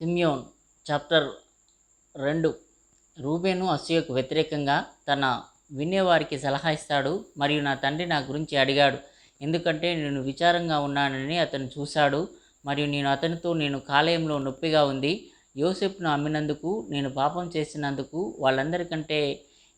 సిమ్యోన్ chapter రెండు. రూబేను అసూయకు వ్యతిరేకంగా తన వినేవారికి సలహా ఇస్తాడు మరియు నా తండ్రి నా గురించి అడిగాడు. ఎందుకంటే నేను విచారంగా ఉన్నానని అతను చూశాడు మరియు నేను అతనితో నేను కాలేయంలో నొప్పిగా ఉంది. యోసెఫ్ను అమ్మినందుకు నేను పాపం చేసినందుకు వాళ్ళందరికంటే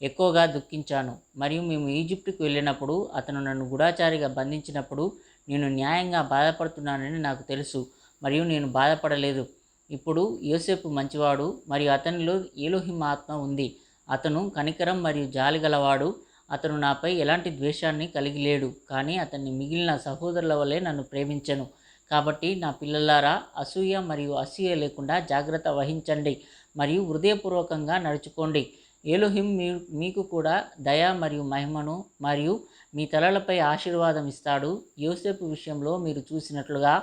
ఎక్కువగా దుఃఖించాను. మరియు మేము ఈజిప్టుకు వెళ్ళినప్పుడు అతను నన్ను గుడాచారిగా బంధించినప్పుడు నేను న్యాయంగా బాధపడుతున్నానని నాకు తెలుసు మరియు నేను బాధపడలేదు. ఇప్పుడు యోసేపు మంచివాడు మరియు అతనిలో ఏలోహిం ఆత్మ ఉంది. అతను కనికరం మరియు జాలి గలవాడు. అతను నాపై ఎలాంటి ద్వేషాన్ని కలిగి లేడు కానీ అతన్ని మిగిలిన సహోదరుల వల్లే నన్ను ప్రేమించను. కాబట్టి నా పిల్లలారా అసూయ మరియు అసూయ లేకుండా జాగ్రత్త వహించండి మరియు హృదయపూర్వకంగా నడుచుకోండి. ఏలోహిం మీ మీకు కూడా దయ మరియు మహిమను మరియు మీ తలలపై ఆశీర్వాదం ఇస్తాడు. యోసేపు విషయంలో మీరు చూసినట్లుగా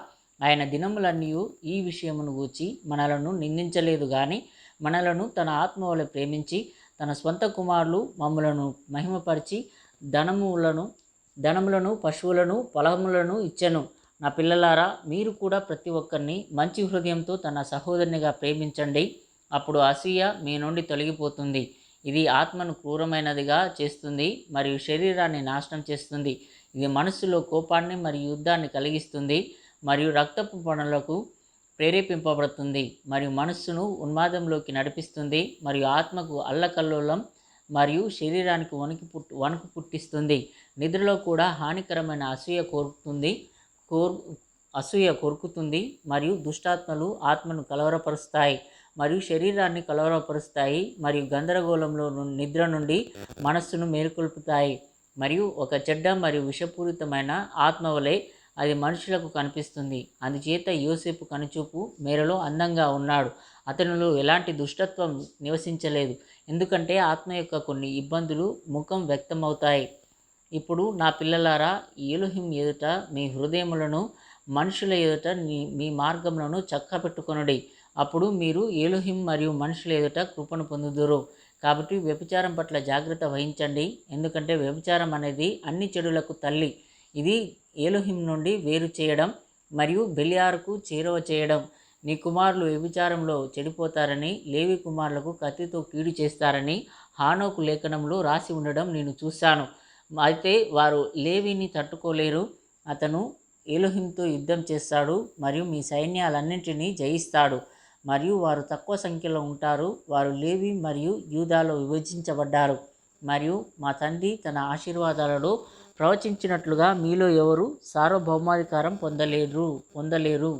ఆయన దినములన్నీ ఈ విషయమును గూర్చి మనలను నిందించలేదు కానీ మనలను తన ఆత్మ వలె ప్రేమించి తన స్వంత కుమారులు మమ్ములను మహిమపరిచి ధనములను ధనములను పశువులను పొలములను ఇచ్చెను. నా పిల్లలారా మీరు కూడా ప్రతి ఒక్కరిని మంచి హృదయంతో తన సహోదరునిగా ప్రేమించండి. అప్పుడు అసూయ మీ నుండి తొలగిపోతుంది. ఇది ఆత్మను క్రూరమైనదిగా చేస్తుంది మరియు శరీరాన్ని నాశనం చేస్తుంది. ఇది మనస్సులో కోపాన్ని మరియు యుద్ధాన్ని కలిగిస్తుంది. మరియు రక్తపు పనులకు ప్రేరేపింపబడుతుంది మరియు మనస్సును ఉన్మాదంలోకి నడిపిస్తుంది మరియు ఆత్మకు అల్లకల్లోలం మరియు శరీరానికి వణికి పుట్టి వణుకు పుట్టిస్తుంది. నిద్రలో కూడా హానికరమైన అసూయ కోరుతుంది కోర్ అసూయ కొరుకుతుంది మరియు దుష్టాత్మలు ఆత్మను కలవరపరుస్తాయి మరియు శరీరాన్ని కలవరపరుస్తాయి మరియు గందరగోళంలో నిద్ర నుండి మనస్సును మేలుకొల్పుతాయి. మరియు ఒక చెడ్డ మరియు విషపూరితమైన ఆత్మ వలె అది మనుషులకు కనిపిస్తుంది. అందుచేత యోసేపు కనుచూపు మేరలో అందంగా ఉన్నాడు. అతనిలో ఎలాంటి దుష్టత్వం నివసించలేదు. ఎందుకంటే ఆత్మ యొక్క కొన్ని ఇబ్బందులు ముఖం వ్యక్తమవుతాయి. ఇప్పుడు నా పిల్లలారా ఏలుహిం ఎదుట మీ హృదయములను మనుషుల ఎదుట మీ మార్గములను చక్కబెట్టుకొనుడి. అప్పుడు మీరు ఏలుహిం మరియు మనుషుల ఎదుట కృపను పొందుదురు. కాబట్టి వ్యభిచారం పట్ల జాగ్రత్త వహించండి. ఎందుకంటే వ్యభిచారం అనేది అన్ని చెడులకు తల్లి. ఇది ఏలుహిం నుండి వేరు చేయడం మరియు బెలియారుకు చేరువ చేయడం. నీ కుమారులు వ్యభిచారంలో చెడిపోతారని లేవి కుమారులకు కత్తితో కీడు చేస్తారని హానోకు లేఖనంలో రాసి ఉండడం నేను చూశాను. అయితే వారు లేవిని తట్టుకోలేరు. అతను ఏలోహింతో యుద్ధం చేస్తాడు మరియు మీ సైన్యాలన్నింటినీ జయిస్తాడు. మరియు వారు తక్కువ సంఖ్యలో ఉంటారు. వారు లేవి మరియు యూదాలో విభజించబడ్డారు. మరియు మా తండ్రి తన ఆశీర్వాదాలలో ప్రవచించినట్లుగా మీలో ఎవరు సార్వభౌమాధికారం పొందలేరు పొందలేరు.